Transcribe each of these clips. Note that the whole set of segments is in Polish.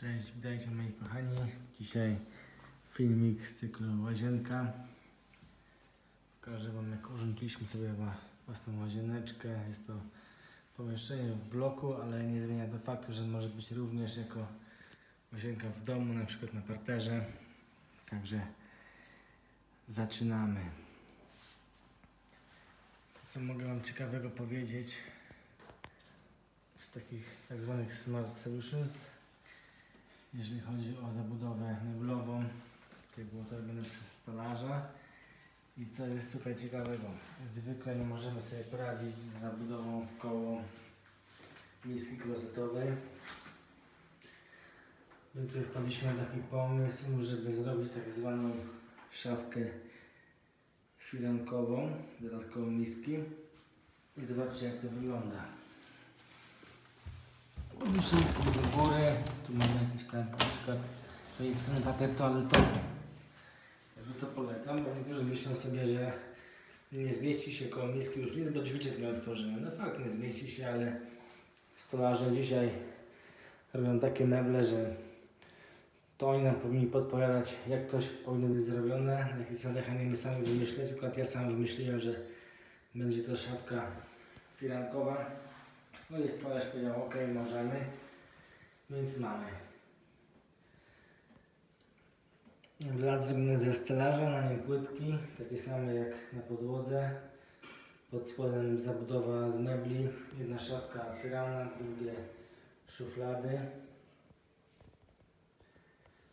Cześć, witajcie moi kochani. Dzisiaj filmik z cyklu Łazienka. Pokażę Wam jak urządziliśmy sobie własną łazieneczkę. Jest to pomieszczenie w bloku, ale nie zmienia to faktu, że może być również jako łazienka w domu, na przykład na parterze. Także zaczynamy. Co mogę Wam ciekawego powiedzieć z takich tak zwanych smart solutions jeżeli chodzi o zabudowę meblową, tutaj było to robione przez stolarza. I co jest tutaj ciekawego? Zwykle nie możemy sobie poradzić z zabudową w koło miski klozetowej. My tutaj wpadliśmy na taki pomysł, żeby zrobić tak zwaną szafkę filankową, dodatkową miski. I zobaczcie jak to wygląda. Podnosimy sobie do góry. Tu mamy jakiś tam na przykład to jest ten papier toaletowy. Także to polecam, bo niektórzy myślą sobie, że nie zmieści się koło miski już nic, bo drzwiczek nie otworzymy. No fakt nie zmieści się, ale stolarze dzisiaj robią takie meble, że to oni nam powinni podpowiadać, jak coś powinno być zrobione, na jakich zasadach, a nie my sami wymyśleć. Akurat ja sam wymyśliłem, że będzie to szafka firankowa. No i stolarz powiedział, ok, możemy, więc mamy. Blat zrobiony ze stelaża, na nim płytki, takie same jak na podłodze. Pod spodem zabudowa z mebli, jedna szafka otwierana, drugie szuflady.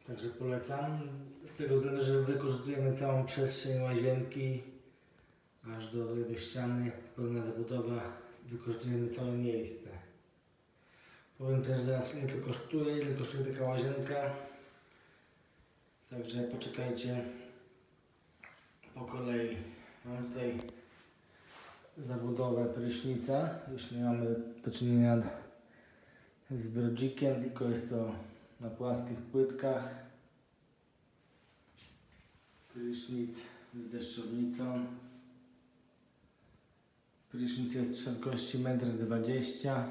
Także polecam, z tego względu, że wykorzystujemy całą przestrzeń łazienki, aż do, do ściany, pełna zabudowa, wykorzystujemy całe miejsce. Powiem też zaraz ile to kosztuje, ile kosztuje taka łazienka. Także poczekajcie po kolei. Mamy tutaj zabudowę prysznica. Już nie mamy do czynienia z brodzikiem, tylko jest to na płaskich płytkach. Prysznic z deszczownicą. Prysznic jest szerokości 1,20 m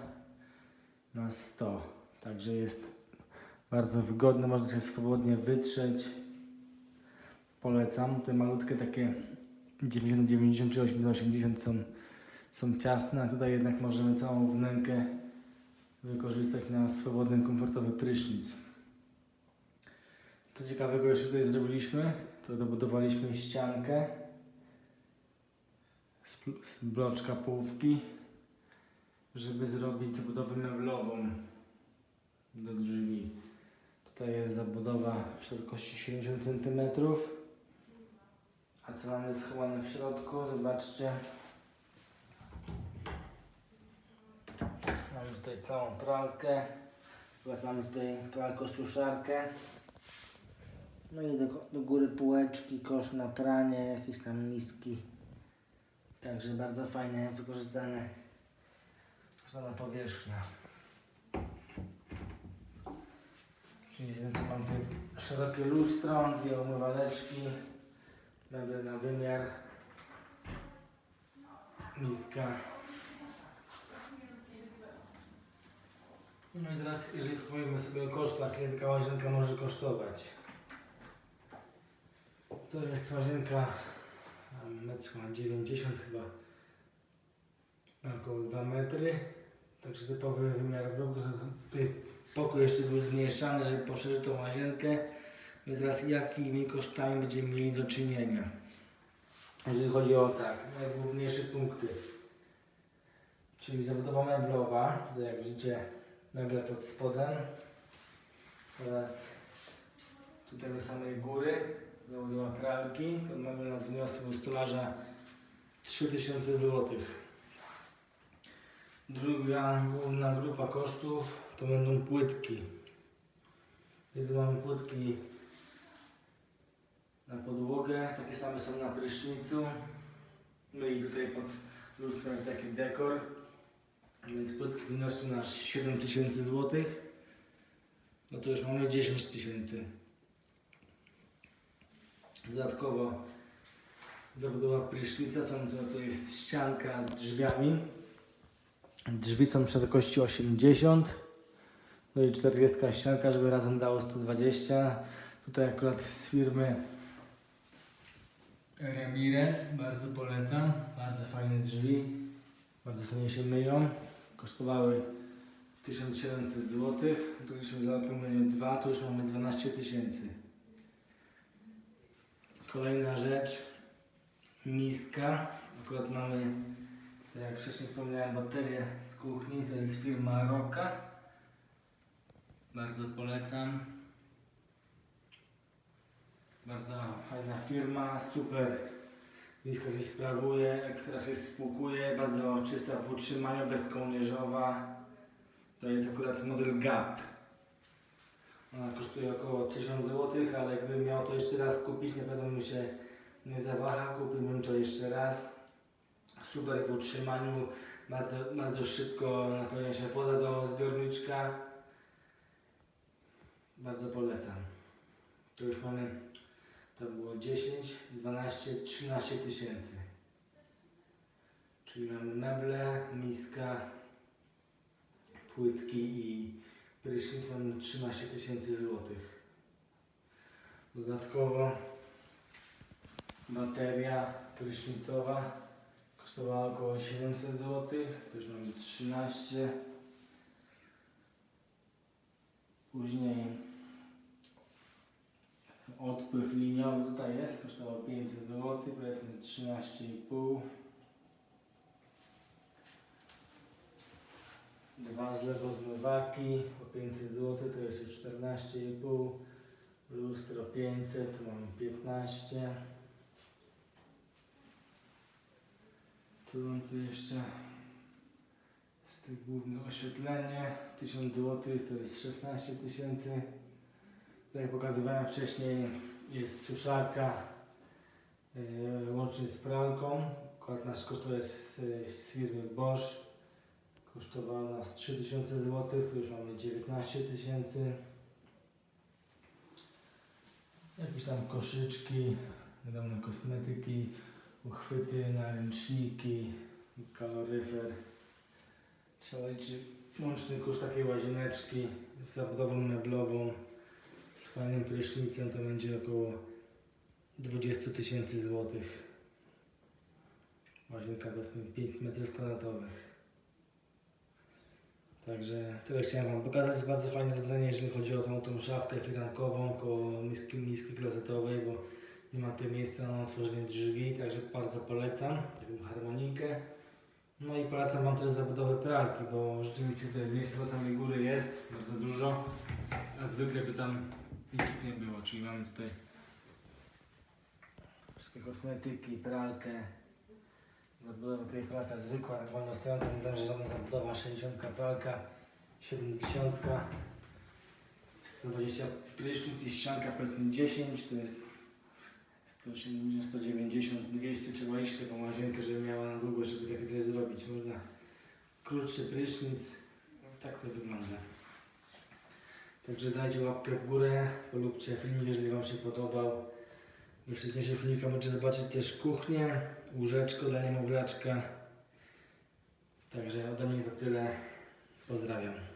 na 100 Także jest bardzo wygodny, można się swobodnie wytrzeć. Polecam. Te malutkie takie 90, 90 czy 80 są, są ciasne, a tutaj jednak możemy całą wnękę wykorzystać na swobodny, komfortowy prysznic. Co ciekawego jeszcze tutaj zrobiliśmy, to dobudowaliśmy ściankę z, z bloczka połówki, żeby zrobić zabudowę meblową do drzwi. Tutaj jest zabudowa szerokości 70 cm. A co mamy schowane w środku? Zobaczcie. Mamy tutaj całą pralkę. Mamy tutaj pralko-suszarkę. No i do, do góry półeczki, kosz na pranie, jakieś tam miski. Także bardzo fajnie wykorzystane wykorzystana powierzchnia. Czyli z co mam tutaj szerokie lustro, dwie umywaleczki, meble na wymiar, miska. No i teraz jeżeli powiemy sobie o kosztach, ile taka łazienka może kosztować. To jest łazienka a, metr ma 90 chyba, około 2 metry. Także typowy wymiar bloku. Pokój jeszcze był zmniejszany, żeby poszerzyć tą łazienkę. I teraz jakimi kosztami będziemy mieli do czynienia. Jeżeli chodzi o tak, najgłówniejsze punkty. Czyli zabudowa meblowa, tutaj jak widzicie meble pod spodem oraz tutaj do samej góry zabudowa pralki. Ten mebel nas wniosł stolarza 3000 zł. Druga główna grupa kosztów to będą płytki. Kiedy mamy płytki na podłogę, takie same są na prysznicu. No i tutaj pod lustrem jest taki dekor. Więc płytki wynoszą nas 7000 zł. No to już mamy 10 tysięcy. Dodatkowo zabudowa prysznica, są to, to jest ścianka z drzwiami. Drzwi są szerokości 80, No i 40 ścianka, żeby razem dało 120. Tutaj akurat z firmy Ramirez, bardzo polecam. Bardzo fajne drzwi, bardzo fajnie się myją. Kosztowały 1700 zł. Tu już zaokrąglenie 2, to już mamy 12 tysięcy. Kolejna rzecz, miska. Akurat mamy, tak jak wcześniej wspomniałem, baterię z kuchni. To jest firma Roka. Bardzo polecam. Bardzo fajna firma, super. Nisko się sprawuje, ekstra się spłukuje, bardzo czysta w utrzymaniu, bezkołnierzowa. To jest akurat model GAP. Ona kosztuje około 1000 zł, ale gdybym miał to jeszcze raz kupić, na pewno bym się nie zawaha, kupiłbym to jeszcze raz. Super w utrzymaniu, bardzo, bardzo szybko napełnia się woda do zbiorniczka. Bardzo polecam. Tu już mamy, to było 10, 12, 13 tysięcy. Czyli mamy meble, miska, płytki i prysznic mamy 13 tysięcy złotych. Dodatkowo bateria prysznicowa kosztowała około 700 zł. To już mamy 13. Później odpływ liniowy tutaj jest, kosztował 500 zł, powiedzmy 13,5. Dwa zlewozmywaki po 500 zł, to jest już 14,5. Lustro 500, tu mamy 15. Co mam tu jeszcze? Z tych głównych oświetlenie 1000 zł to jest 16 tysięcy. Tak jak pokazywałem wcześniej, jest suszarka yy, łącznie z pralką. Nasz koszt to jest z, z firmy Bosch. Kosztowała nas 3000 zł, tu już mamy 19 tysięcy. Jakieś tam koszyczki, wiadomo, kosmetyki, uchwyty, naręczniki, kaloryfer. Trzeba liczyć łączny koszt takiej łazieneczki z zabudową meblową, z fajnym prysznicem to będzie około 20 tysięcy złotych. Łazienka powiedzmy 5 metrów kwadratowych. Także tyle chciałem Wam pokazać. Bardzo fajne rozwiązanie, jeżeli chodzi o tą, tą szafkę firankową koło miski, miski klozetowej, bo nie ma tu miejsca na otworzenie drzwi, także bardzo polecam taką harmonijkę. No i polecam Wam też zabudowę pralki, bo rzeczywiście tutaj miejsca do samej góry jest bardzo dużo, a zwykle by tam nic nie było, czyli mamy tutaj wszystkie kosmetyki, pralkę, Zabudowa tutaj pralka zwykła, wolno stojąca, nie wiem, że żadna zabudowa, 60 pralka, 70, 120 prysznic i ścianka powiedzmy 10, to jest 180, 190, 200, trzeba iść taką łazienkę, żeby miała na długo, żeby takie coś zrobić. Można krótszy prysznic, tak to wygląda. Także dajcie łapkę w górę, polubcie filmik, jeżeli Wam się podobał. We wcześniejszych filmikach możecie zobaczyć też kuchnię, łóżeczko dla niemowlaczka. Także ode mnie to tyle. Pozdrawiam.